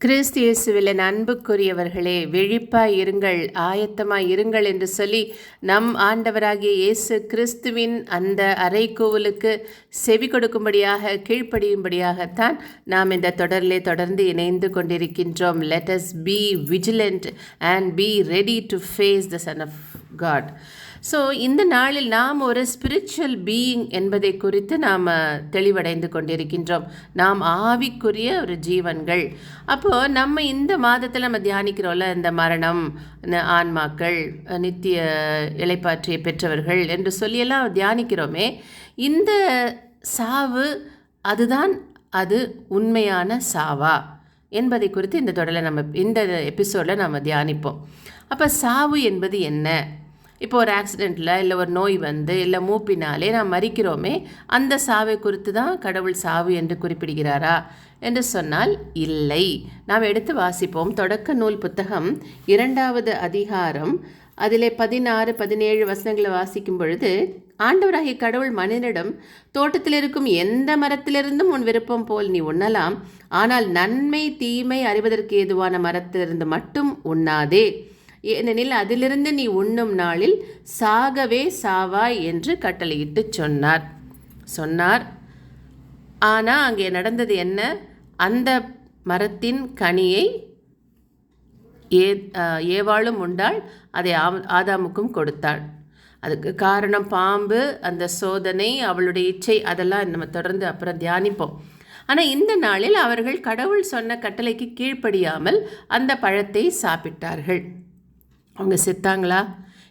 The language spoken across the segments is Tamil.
கிறிஸ்து இயேசுவில் அன்புக்குரியவர்களே விழிப்பாய் இருங்கள் ஆயத்தமாய் இருங்கள் என்று சொல்லி நம் ஆண்டவராகிய இயேசு கிறிஸ்துவின் அந்த அறைக்கோவலுக்கு செவி கொடுக்கும்படியாக கீழ்ப்படியும்படியாகத்தான் நாம் இந்த தொடரிலே தொடர்ந்து இணைந்து கொண்டிருக்கின்றோம். Let us be vigilant and be ready to face the son of God so இந்த நாளில் நாம் ஒரு ஸ்பிரிச்சுவல் பீயிங் என்பதை குறித்து நாம் தெளிவடைந்து கொண்டிருக்கின்றோம். நாம் ஆவிக்குரிய ஒரு ஜீவன்கள். அப்போது நம்ம இந்த மாதத்தில் நம்ம தியானிக்கிறோம்ல இந்த மரணம் இந்த ஆன்மாக்கள் நித்திய இலைப்பாற்றியை பெற்றவர்கள் என்று சொல்லியெல்லாம் தியானிக்கிறோமே. இந்த சாவு அதுதான் அது உண்மையான சாவா என்பதை குறித்து இந்த தொடரில் நம்ம இந்த எபிசோடில் நம்ம தியானிப்போம். அப்போ சாவு என்பது என்ன? இப்போ ஒரு ஆக்சிடெண்ட்டில் இல்லை ஒரு நோய் வந்து இல்லை மூப்பினாலே நாம் மறிக்கிறோமே அந்த சாவை குறித்து தான் கடவுள் சாவு என்று குறிப்பிடுகிறாரா என்று சொன்னால் இல்லை. நாம் எடுத்து வாசிப்போம். தொடக்க நூல் புத்தகம் இரண்டாவது அதிகாரம். அதிலே பதினாறு பதினேழு வசனங்களை வாசிக்கும் பொழுது ஆண்டவராகிய கடவுள் மனிதனிடம் தோட்டத்தில் இருக்கும் எந்த மரத்திலிருந்தும் உன் விருப்பம் போல் நீ உண்ணலாம். ஆனால் நன்மை தீமை அறிவதற்கு ஏதுவான மரத்திலிருந்து மட்டும் உண்ணாதே. ஏனெனில் அதிலிருந்து நீ உண்ணும் நாளில் சாகவே சாவாய் என்று கட்டளையிட்டு சொன்னார். சொன்னார் ஆனால் அங்கே நடந்தது என்ன? அந்த மரத்தின் கனியை ஏ ஏவாளும் உண்டாள் அதை ஆதாமுக்கும் கொடுத்தாள். அதுக்கு காரணம் பாம்பு அந்த சோதனை அவளுடைய இச்சை அதெல்லாம் நம்ம தொடர்ந்து அப்புறம் தியானிப்போம். ஆனால் இந்த நாளில் அவர்கள் கடவுள் சொன்ன கட்டளைக்கு கீழ்ப்படியாமல் அந்த பழத்தை சாப்பிட்டார்கள். அவங்க செத்தாங்களா?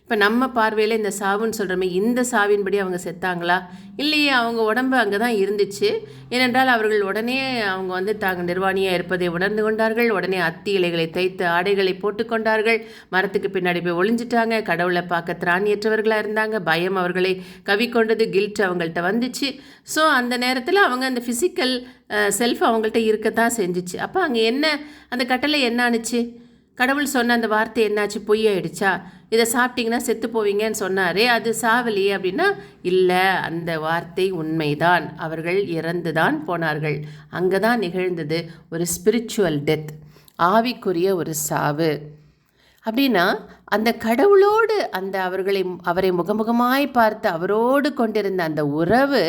இப்போ நம்ம பார்வையில் இந்த சாவுன்னு சொல்கிறோமே இந்த சாவின்படி அவங்க செத்தாங்களா? இல்லையே அவங்க உடம்பு அங்கே தான் இருந்துச்சு. ஏனென்றால் அவர்கள் உடனே அவங்க வந்து தாங்க நிர்வாணியாக இருப்பதை உணர்ந்து கொண்டார்கள். உடனே அத்தி இலைகளை தைத்து ஆடைகளை போட்டுக்கொண்டார்கள் மரத்துக்கு பின்னாடி போய் ஒளிஞ்சிட்டாங்க. கடவுளை பார்க்க திராணியற்றவர்களாக இருந்தாங்க. பயம் அவர்களை கவி கொண்டது கில்ட் அவங்கள்ட்ட வந்துச்சு. ஸோ அந்த நேரத்தில் அவங்க அந்த ஃபிசிக்கல் செல்ஃப் அவங்கள்ட்ட இருக்கத்தான் செஞ்சிச்சு. அப்போ அங்கே என்ன அந்த கட்டளை என்ன ஆணுச்சு? கடவுள் சொன்ன அந்த வார்த்தை என்னாச்சு? பொய்யாயிடுச்சா? இதை சாப்பிட்டீங்கன்னா செத்து போவீங்கன்னு சொன்னாரே அது சாவலியே அப்படின்னா இல்லை அந்த வார்த்தை உண்மைதான். அவர்கள் இறந்து தான் போனார்கள். அங்கே தான் நிகழ்ந்தது ஒரு ஸ்பிரிச்சுவல் டெத் ஆவிக்குரிய ஒரு சாவு. அப்படின்னா அந்த கடவுளோடு அந்த அவர்களை அவரை முகமுகமாய் பார்த்து அவரோடு கொண்டிருந்த அந்த உறவு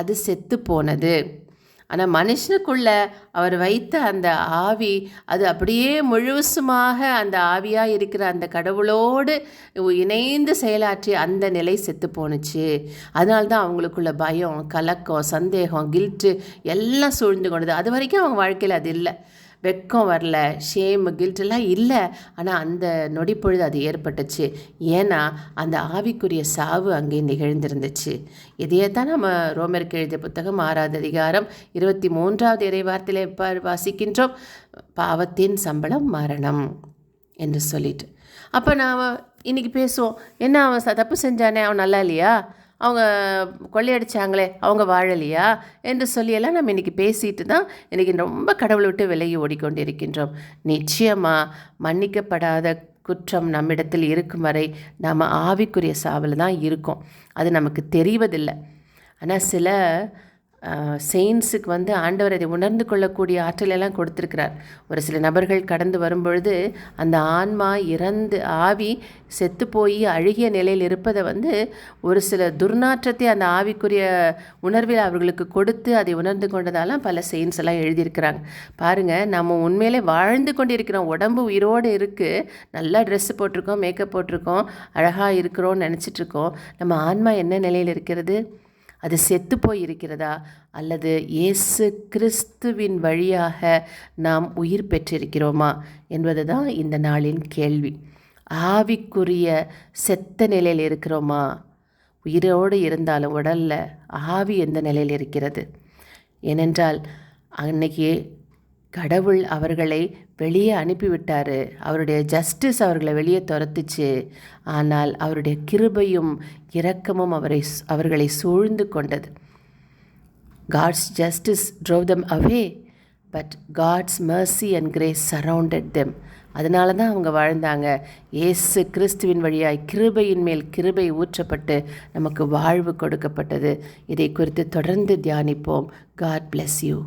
அது செத்து போனது. ஆனால் மனுஷனுக்குள்ள அவர் வைத்த அந்த ஆவி அது அப்படியே முழுசுமாக அந்த ஆவியாக இருக்கிற அந்த கடவுளோடு இணைந்து செயலாற்றி அந்த நிலை செத்து போணுச்சு அதனால்தான் அவங்களுக்குள்ள பயம் கலக்கம் சந்தேகம் கில்ட்டு எல்லாம் சூழ்ந்து கொண்டது. அது வரைக்கும் அவங்க வாழ்க்கையில் அது இல்லை. வெக்கம் வரல ஷேம் கில்ட்டெல்லாம் இல்லை. ஆனால் அந்த நொடி பொழுது அது ஏற்பட்டுச்சு. ஏன்னா அந்த ஆவிக்குரிய சாவு அங்கே நிகழ்ந்திருந்துச்சு. இதையே தான் நம்ம ரோமருக்கு எழுதிய புத்தகம் ஆறாவது அதிகாரம் இருபத்தி மூன்றாவது இறைவார்த்தையில் எப்போ வாசிக்கின்றோம். பாவத்தின் சம்பளம் மரணம் என்று சொல்லிட்டு. அப்போ நாம் இன்றைக்கி பேசுவோம். என்ன அவன் தப்பு செஞ்சானே? அவன் நல்லா இல்லையா? அவங்க கொள்ளையடிச்சாங்களே அவங்க வாழலையா? என்று சொல்லியெல்லாம் நம்ம இன்றைக்கி பேசிட்டு தான் இன்றைக்கி ரொம்ப கடவுளை விட்டு விலகி ஓடிக்கொண்டிருக்கின்றோம். நிச்சயமாக மன்னிக்கப்படாத குற்றம் நம்மிடத்தில் இருக்கும் வரை நாம் ஆவிக்குரிய சாவில் தான் இருக்கோம். அது நமக்கு தெரிவதில்லை. ஆனால் சில செயின்ஸுக்கு வந்து ஆண்டவர் அதை உணர்ந்து கொள்ளக்கூடிய ஆற்றலெல்லாம் கொடுத்துருக்கிறார். ஒரு சில நபர்கள் கடந்து வரும்பொழுது அந்த ஆன்மா இறந்து ஆவி செத்து போய் அழுகிய நிலையில் இருப்பதை வந்து ஒரு சில துர்நாற்றத்தை அந்த ஆவிக்குரிய உணர்வில் அவர்களுக்கு கொடுத்து அதை உணர்ந்து கொண்டதாலாம் பல செயின்ஸ் எல்லாம் எழுதியிருக்கிறாங்க. பாருங்கள் நம்ம உண்மையிலே வாழ்ந்து கொண்டிருக்கிறோம். உடம்பு உயிரோடு இருக்குது நல்லா ட்ரெஸ்ஸு போட்டிருக்கோம் மேக்கப் போட்டிருக்கோம் அழகாக இருக்கிறோன்னு நினச்சிட்ருக்கோம் நம்ம ஆன்மா என்ன நிலையில் இருக்கிறது? அது செத்து போயிருக்கிறதா? அல்லது இயேசு கிறிஸ்துவின் வழியாக நாம் உயிர் பெற்றிருக்கிறோமா? என்பது தான் இந்த நாளின் கேள்வி. ஆவிக்குரிய செத்த நிலையில் இருக்கிறோமா? உயிரோடு இருந்தாலும் உடலில் ஆவி எந்த நிலையில் இருக்கிறது? ஏனென்றால் அன்னைக்கு கடவுள் அவர்களை வெளியே அனுப்பிவிட்டார். அவருடைய ஜஸ்டிஸ் அவர்களை வெளியே துரத்துச்சு. ஆனால் அவருடைய கிருபையும் இரக்கமும் அவரை அவர்களை சூழ்ந்து கொண்டது. God's justice drove them away but God's mercy and grace surrounded them அதனால தான் அவங்க வாழ்ந்தாங்க. இயேசு கிறிஸ்துவின் வழியாய் கிருபையின் மேல் கிருபை ஊற்றப்பட்டு நமக்கு வாழ்வு கொடுக்கப்பட்டது. இதை குறித்து தொடர்ந்து தியானிப்போம். God bless you